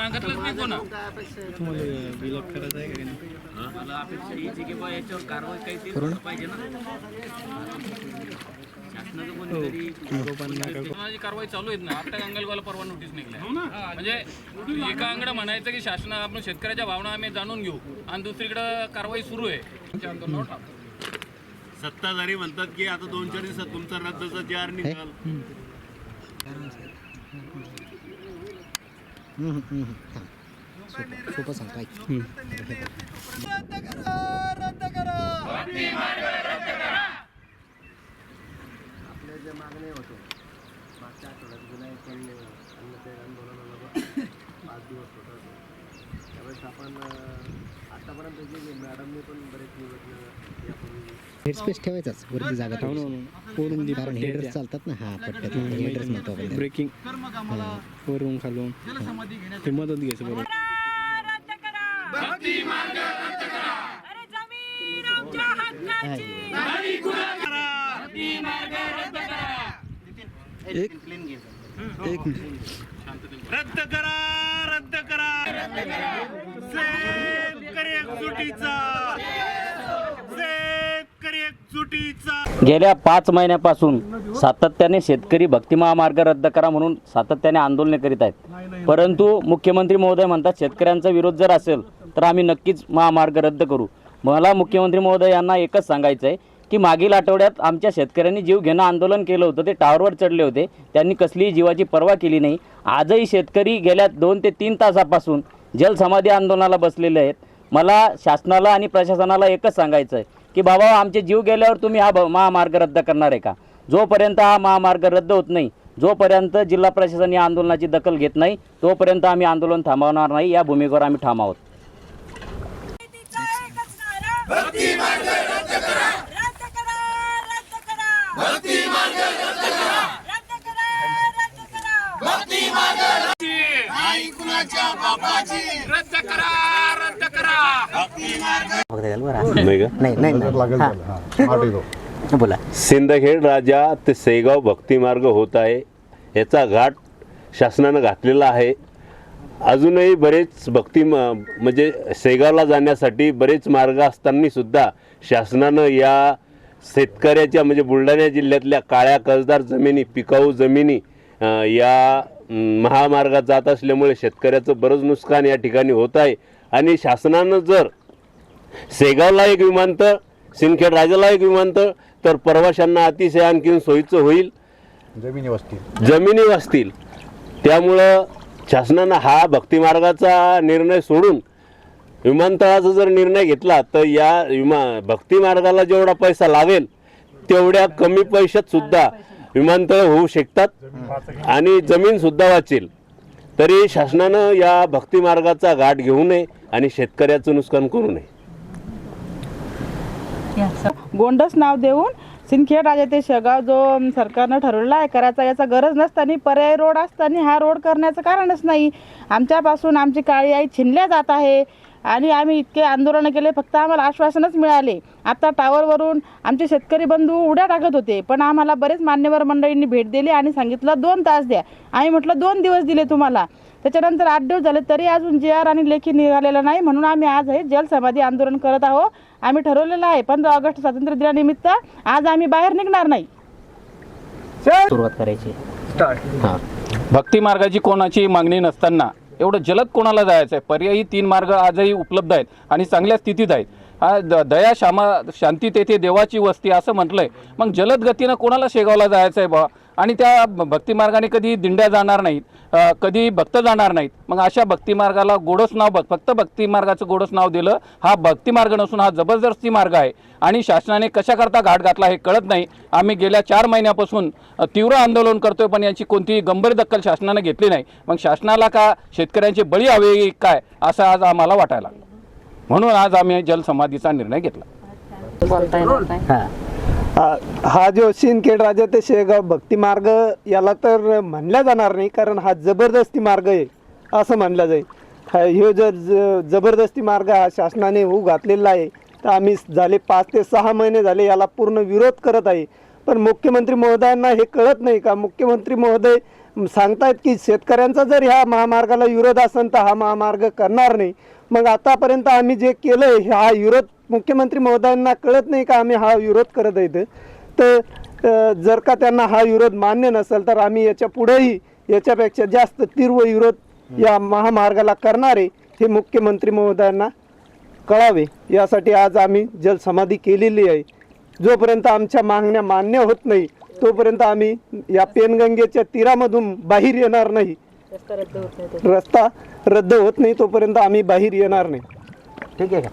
मागितलंच नाही कोणा? तुम्हाला विलग करायचं आहे का नाही? मला अपेक्षा हीच आहे की बा याच्यावर कारवाई काहीतरी झालं पाहिजे ना. शासनाचं कोणीतरी शासनाची कारवाई चालू आहेत ना आपल्या अंगलगावला परवा नोटीस निघल्या म्हणजे एका अंगडं म्हणायचं की शासन आपण शेतकऱ्याच्या भावना आम्ही जाणून घेऊ आणि दुसरीकडे कारवाई सुरू आहे. आमच्या आंदोलनावर ठाम. सत्ताधारी म्हणतात की आता दोन चार दिवसात तुमचा रद्दचा जी आर निघाल. सोपं सांगतो ऐक. आपल्या ज्या मागण्या होत्या मागच्या आठवड्यात गुन्हा पण अन्नते आंदोलनाला पाच दिवस होता. त्यावेळेस आपण अं, आतापर्यंत जे जे मॅडमने पण बरेच निवेदन यापूर्वी हेड स्पेस ठेवायचाच वरती जागा ठेवायची. फोडून दे कारण हेडर्स चालतात ना हा पट्ट्यात. हेडर्स म्हणतो आपण. ब्रेकिंग वरून खालून. ते मदत घ्यायचं बरोबर रद्द करा. अरे जमीन आमच्या हक्काची. रद्द करा. रद्द करा. शेतकरी एकजुटीचा शेतकरी एकजुटीचा गेल्या पाच महिन्यापासून सातत्याने शेतकरी भक्ती महामार्ग रद्द करा म्हणून सातत्याने आंदोलने करीत आहेत. परंतु मुख्यमंत्री महोदय म्हणतात शेतकऱ्यांचा विरोध जर असेल तर आम्ही नक्कीच महामार्ग रद्द करू. मला मुख्यमंत्री महोदय यांना एकच सांगायचं आहे की मागील आठवड्यात आमच्या शेतकऱ्यांनी जीव घेणं आंदोलन केलं होतं ते टावरवर चढले होते. त्यांनी कसलीही जीवाची पर्वा केली नाही. आजही शेतकरी गेल्या दोन ते तीन तासापासून जलसमाधी आंदोलनाला बसलेले आहेत. मला शासनाला आणि प्रशासनाला एकच सांगायचं आहे की बाबा आमचे जीव गेल्यावर तुम्ही हा ब- महामार्ग रद्द करणार आहे का? जोपर्यंत हा महामार्ग रद्द होत नाही जोपर्यंत जिल्हा प्रशासन या आंदोलनाची दखल घेत नाही तोपर्यंत आम्ही आंदोलन थांबवणार नाही या भूमिकेवर आम्ही ठाम आहोत तिचा एकच नारा रद्द करा रद्द करा रद्द करा रद्द करा रद्द करा रद्द करा. नाही नाही नाही हा. बोला. सिंदखेड राजा ते सेगाव भक्तिमार्ग होत आहे. याचा घाट शासनानं घातलेला आहे. अजूनही बरेच भक्ती म- म्हणजे सेगावला जाण्यासाठी बरेच मार्ग असताना सुद्धा शासनानं या शेतकऱ्याच्या म्हणजे बुलढाणा जिल्ह्यातल्या काळ्या कसदार जमिनी पिकाऊ जमिनी अ, या महामार्गात जात असल्यामुळे शेतकऱ्याचं बरंच नुकसान या ठिकाणी होत आहे. आणि शासनानं जर सेगावला एक विमानतळ सिंदखेड राजाला एक विमानतळ तर प्रवाशांना अतिशय आणखीन सोयीचं होईल. जमिनी वस्ती जमिनी वाचतील त्यामुळं शासनानं हा भक्तिमार्गाचा निर्णय सोडून विमानतळाचा जर निर्णय घेतला तर या विमा भक्तिमार्गाला जेवढा पैसा लागेल तेवढ्या कमी पैशात सुद्धा विमानतळ होऊ शकतात आणि जमीन सुद्धा वाचेल. तरी शासनानं या भक्तिमार्गाचा घाट घेऊ नये आणि शेतकऱ्याचं नुकसान करू नये. गोंडस नाव देऊन सिंदखेड राजा ते शेगाव जो सरकारनं ठरवलेला आहे करायचा याचा गरज नसताना पर्याय रोड असताना हा रोड करण्याचं कारणच नाही. आमच्यापासून आमची काळी आई छिनल्या जात आहे. आणि आम्ही इतके आंदोलनं केले फक्त आम्हाला आश्वासनच मिळाले. आता टावरवरून आमचे शेतकरी बंधू उड्या टाकत होते पण आम्हाला बरेच मान्यवर मंडळींनी भेट दिली आणि सांगितलं दोन तास द्या. आम्ही म्हटलं दोन दिवस दिले तुम्हाला. त्याच्यानंतर आठ दिवस झाले तरी अजून जे आर आणि लेखी निघालेला नाही म्हणून आम्ही आज हे जलसमाधी आंदोलन करत आहोत. आम्ही ठरवलेलं आहे पंधरा ऑगस्ट स्वातंत्र्य दिनानिमित्त आज आम्ही बाहेर निघणार नाही. सुरुवात करायची. हा. भक्ती मार्गाची कोणाची मागणी नसताना एवढं जलद कोणाला जायचं आहे पर्यायी तीन मार्ग आजही उपलब्ध आहेत आणि चांगल्या स्थितीत आहेत. हा द दया श्यामा शांती तेथे देवाची वस्ती असं म्हटलं आहे मग जलद गतीनं कोणाला शेगावला जायचं आहे बा आणि त्या भ- भक्ती मार्गाने कधी दिंड्या जाणार नाहीत कधी भक्त जाणार नाहीत मग अशा भक्ती मार्गाला गोडस नाव बघ फक्त भक्ती मार्गाचं गोडस नाव दिलं हा भक्ती मार्ग नसून हा जबरदस्ती मार्ग आहे. आणि शासनाने कशाकरता घाट घातला हे कळत नाही. आम्ही गेल्या चार महिन्यापासून तीव्र आंदोलन करतोय पण याची कोणतीही गंभीर दखल शासनाने घेतली नाही. मग शासनाला का शेतकऱ्यांचे बळी हवे काय असं आज आम्हाला वाटायला लागलं. म्हणून आज आम्ही जलसमाधीचा निर्णय घेतला. हा हा जो सिंदखेड राजा ते शेगाव भक्ती मार्ग याला तर म्हणल्या जाणार नाही कारण हा जबरदस्ती मार्ग आहे असं म्हणलं जाईल. हा ह्यो जर ज- जबरदस्ती मार्ग हा शासनाने होऊ घातलेला आहे तर आम्ही झाले पाच ते सहा महिने झाले याला पूर्ण विरोध करत आहे. पण मुख्यमंत्री महोदयांना हे कळत नाही का? मुख्यमंत्री महोदय सांगतायत की शेतकऱ्यांचा जर ह्या महामार्गाला विरोध असेल तर हा महामार्ग करणार नाही. मग आतापर्यंत आम्ही जे केलं आहे हा विरोध मुख्यमंत्री महोदयांना कळत नाही का आम्ही हा विरोध करत आहे तर जर का त्यांना हा विरोध मान्य नसेल तर आम्ही याच्या पुढेही याच्यापेक्षा जास्त तीव्र विरोध या महामार्गाला करणारे हे मुख्यमंत्री महोदयांना कळावे. यासाठी आज आम्ही जलसमाधी केलेली आहे. जोपर्यंत आमच्या मागण्या मान्य होत नाही तोपर्यंत आम्ही या पेनगंगेच्या तीरामधून बाहेर येणार नाही. रस्ता रद्द होत नाही तोपर्यंत. आम्ही बाहेर येणार नाही. ठीक आहे का?